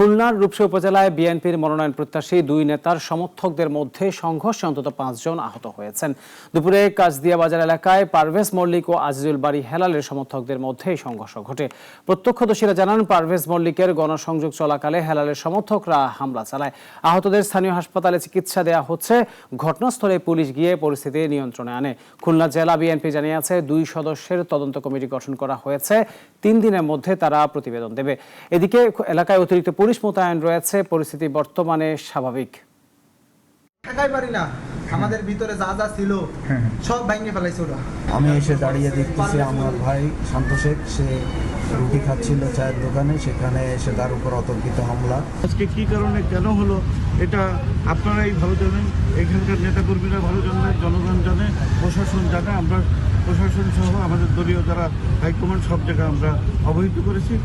খুলনার রূপসী উপজেলায় বিএনপির মনোনয়ন প্রত্যাশী দুই নেতার সমর্থকদের মধ্যে সংঘর্ষে অন্তত পাঁচজন আহত হয়েছেন। দুপুরে কাজদিয়া বাজার এলাকায় পারভেজ মল্লিক ও আজিজুল বাড়ি হেলালের সমর্থকদের মধ্যে এই সংঘর্ষ ঘটে। প্রত্যক্ষদর্শীরা জানান, পারভেজ মল্লিকের গণসংযোগ চলাকালে হেলালের সমর্থকরা হামলা চালায়। আহতদের স্থানীয় হাসপাতালে চিকিৎসা দেওয়া হচ্ছে। ঘটনাস্থলে পুলিশ গিয়ে পরিস্থিতি নিয়ন্ত্রণে আনে। খুলনা জেলা বিএনপি জানিয়েছে, দুই সদস্যের তদন্ত কমিটি গঠন করা হয়েছে। তিন দিনের মধ্যে তারা প্রতিবেদন দেবে। এদিকে এলাকায় অতিরিক্ত পুলিশ মোতায়েন রয়েছে পরিস্থিতি বর্তমানে স্বাভাবিক। থাকাই পারি না। আমাদের ভিতরে যা যা ছিল সব ভাঙিয়ে ফেলাইছে ওরা। আমি এসে দাঁড়িয়ে দেখতেছি আমার ভাই শান্ত শেখ সে রুটি খাচ্ছিল চায়ের দোকানে সেখানে এসে তার উপর অতর্কিত হামলা। আজকে কি কারণে কেন হলো? এটা আপনারাই ভালো জানেন এখানকার নেতাকর্মীরা ভালো জানেন জনগণ জানে প্রশাসন জানে আমরা প্রশাসন সহ আমাদের দলীয় যারা হাইকমান্ড সব জায়গায় আমরা অবহিত করেছি।